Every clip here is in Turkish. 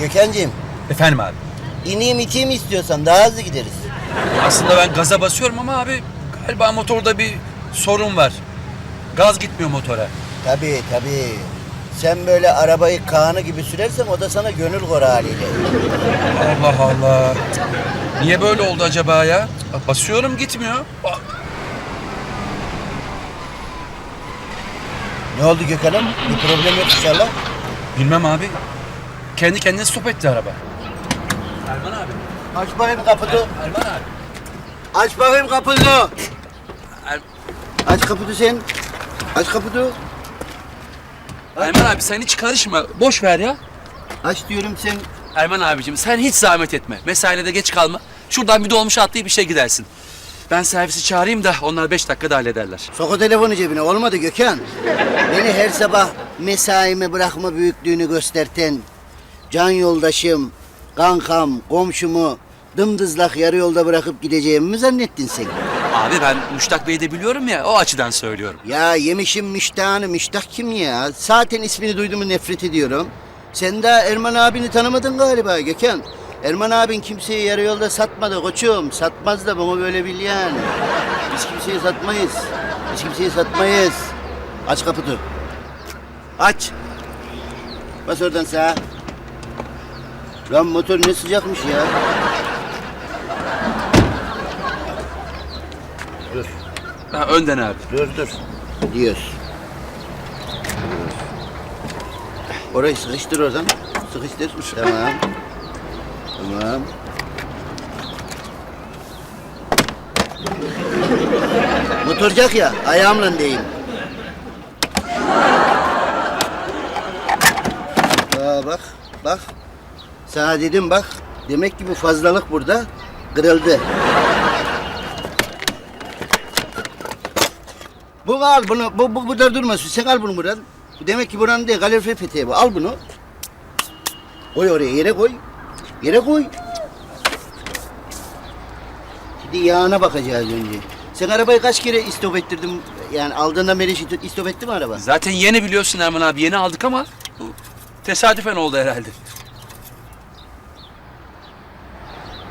Gökhan'cığım Efendim abi. ineyim iteyim istiyorsan daha hızlı gideriz. Aslında ben gaza basıyorum ama abi galiba motorda bir sorun var. Gaz gitmiyor motora. Tabii tabii. Sen böyle arabayı Kaan'ı gibi sürersen o da sana gönül kor haliyle. Allah Allah. Niye böyle oldu acaba ya? Basıyorum gitmiyor. Aa, Ne oldu Gökhan'ım? Bir problem yok inşallah. Bilmem abi. Kendi kendine stop etti araba. Erman abi. Aç bakayım kapını. Erman abi. Aç bakayım kapını. Er- Aç kapını sen. Aç kapını. Erman abi sen hiç karışma. Boş ver ya. Aç diyorum sen. Erman abicim sen hiç zahmet etme. Mesaine de geç kalma. Şuradan bir dolmuş atlayıp işe gidersin. Ben servisi çağırayım da onlar beş dakikada hallederler. Sok o telefonu cebine. Olmadı Gökhan. Beni her sabah mesaime bırakma büyüklüğünü gösterten can yoldaşım, kankam, komşumu dımdızlak yarı yolda bırakıp gideceğimi mi zannettin sen? Abi ben Müştak Bey'i de biliyorum ya o açıdan söylüyorum. Ya yemişim müştahını. Müştah kim ya? Zaten ismini duyduğumu nefret ediyorum. Sen daha Erman abini tanımadın galiba Gökhan. Erman abin kimseyi yarı yolda satmadı koçum. Satmaz da bunu böyle bil yani. Biz kimseyi satmayız. Biz kimseyi satmayız. Aç kapıyı. Aç. Bas oradan sağa. Lan motor ne sıcakmış ya. Dur. Ha, önden abi. Dur dur. Diyoruz. Orayı sıkıştır oradan. Sıkıştır. Tamam. Tamam. Motorcak ya, ayağımla deyim. Aa, bak, bak. Sana dedim bak. Demek ki bu fazlalık burada kırıldı. Bu al bunu, bu, bu burada durmasın. Sen al bunu buradan. Bu Demek ki buranın değil, kalorifer peteği bu. Al bunu. Koy oraya, yere koy. Yere koy. Şimdi yağına bakacağız önce. Sen arabayı kaç kere istop ettirdin? Yani aldığından beri istop etti mi araba? Zaten yeni biliyorsun Erman abi yeni aldık ama bu tesadüfen oldu herhalde.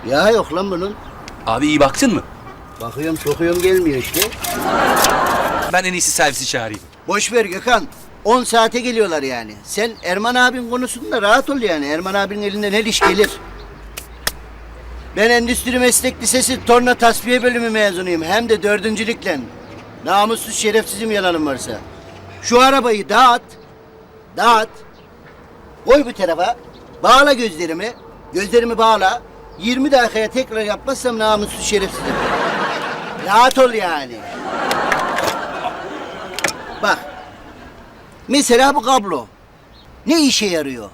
Yağ yok lan bunun. Abi iyi baktın mı? Bakıyorum sokuyorum gelmiyor işte. Ben en iyisi servisi çağırayım. Boş ver Gökhan. 10 saate geliyorlar yani. Sen Erman abin konusunda rahat ol yani. Erman abinin elinden her iş gelir. Ben Endüstri Meslek Lisesi Torna Tasfiye Bölümü mezunuyum. Hem de dördüncülükle. Namussuz şerefsizim yalanım varsa. Şu arabayı dağıt. Dağıt. Koy bu tarafa. Bağla gözlerimi. Gözlerimi bağla. 20 dakikaya tekrar yapmazsam namussuz şerefsizim. Rahat ol yani. Bak. Mesela bu kablo. Ne işe yarıyor?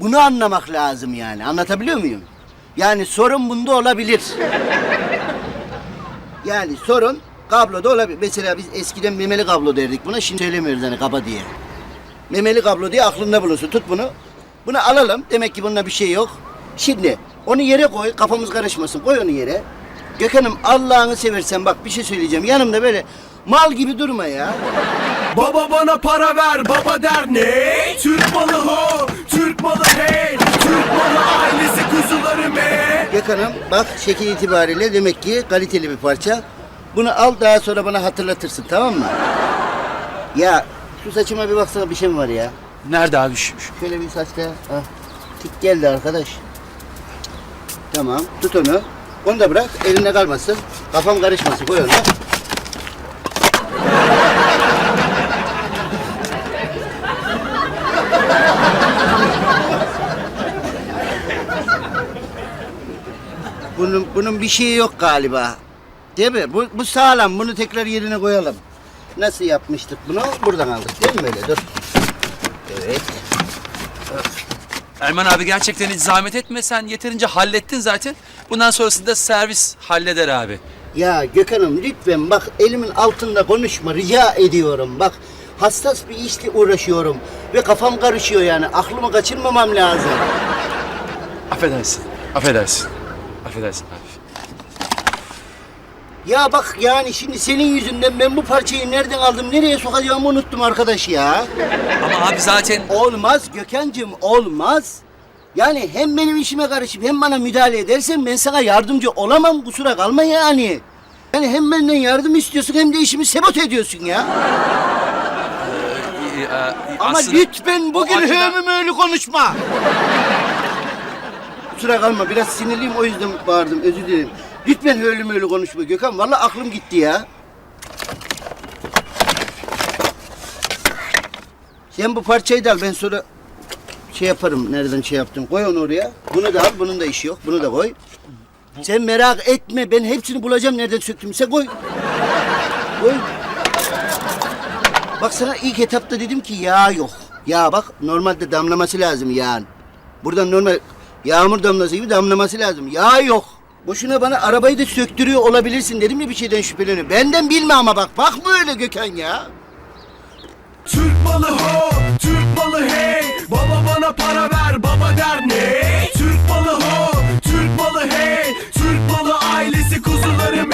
Bunu anlamak lazım yani. Anlatabiliyor muyum? Yani sorun bunda olabilir. Yani sorun kabloda olabilir. Mesela biz eskiden memeli kablo derdik buna. Şimdi söylemiyoruz hani kaba diye. Memeli kablo diye aklında bulunsun. Tut bunu. Bunu alalım. Demek ki bunda bir şey yok. Şimdi onu yere koy. Kafamız karışmasın. Koy onu yere. Gökhan'ım Allah'ını seversen bak bir şey söyleyeceğim. Yanımda böyle mal gibi durma ya. Baba bana para ver baba der ne? Türk malı ho, Türk malı hey Türk malı ailesi kuzularım he Gökhan'ım bak şekil itibariyle demek ki kaliteli bir parça. Bunu al daha sonra bana hatırlatırsın tamam mı? Ya şu saçıma bir baksana bir şey mi var ya? Nerede abi şu- Şöyle bir saçta. Ah, tik geldi arkadaş. Tamam tut onu. Onu da bırak elinde kalmasın. Kafam karışmasın koy onu. Bunun, bunun bir şeyi yok galiba. Değil mi? Bu, bu sağlam. Bunu tekrar yerine koyalım. Nasıl yapmıştık bunu? Buradan aldık değil mi böyle? Dur. Evet. Erman abi gerçekten hiç zahmet etme sen yeterince hallettin zaten. Bundan sonrasında da servis halleder abi. Ya Gökhan'ım lütfen bak elimin altında konuşma rica ediyorum bak. Hassas bir işle uğraşıyorum ve kafam karışıyor yani aklımı kaçırmamam lazım. Affedersin. Affedersin. Affedersin abi. Ya bak yani şimdi senin yüzünden ben bu parçayı nereden aldım nereye sokacağımı unuttum arkadaş ya. Ama abi zaten Olmaz Gökhan'cığım olmaz. Yani hem benim işime karışıp hem bana müdahale edersen ben sana yardımcı olamam kusura kalma yani. Yani hem benden yardım istiyorsun hem de işimi sabote ediyorsun ya. Ee, e, Ama aslında- lütfen bugün O açıdan- hövümü öyle konuşma. Kusura kalma biraz sinirliyim o yüzden bağırdım özür dilerim. Lütfen hövümü öyle konuşma Gökhan. Vallahi aklım gitti ya. Sen bu parçayı da al ben sonra şey yaparım nereden şey yaptım. Koy onu oraya. Bunu da al bunun da işi yok. Bunu da koy. Sen merak etme ben hepsini bulacağım nereden söktümse koy. Koy. Bak sana ilk etapta dedim ki yağ yok. Yağ bak normalde damlaması lazım yağın. Buradan normal yağmur damlası gibi damlaması lazım. Yağ yok. Boşuna bana arabayı da söktürüyor olabilirsin dedim ya bir şeyden şüpheleniyor. Benden bilme ama bak. Bakma öyle Gökhan ya. Türk malı ho, Türk malı hey. Baba bana para ver, baba der ne? Türk malı ho, Türk malı hey. Türk malı ailesi kuzularım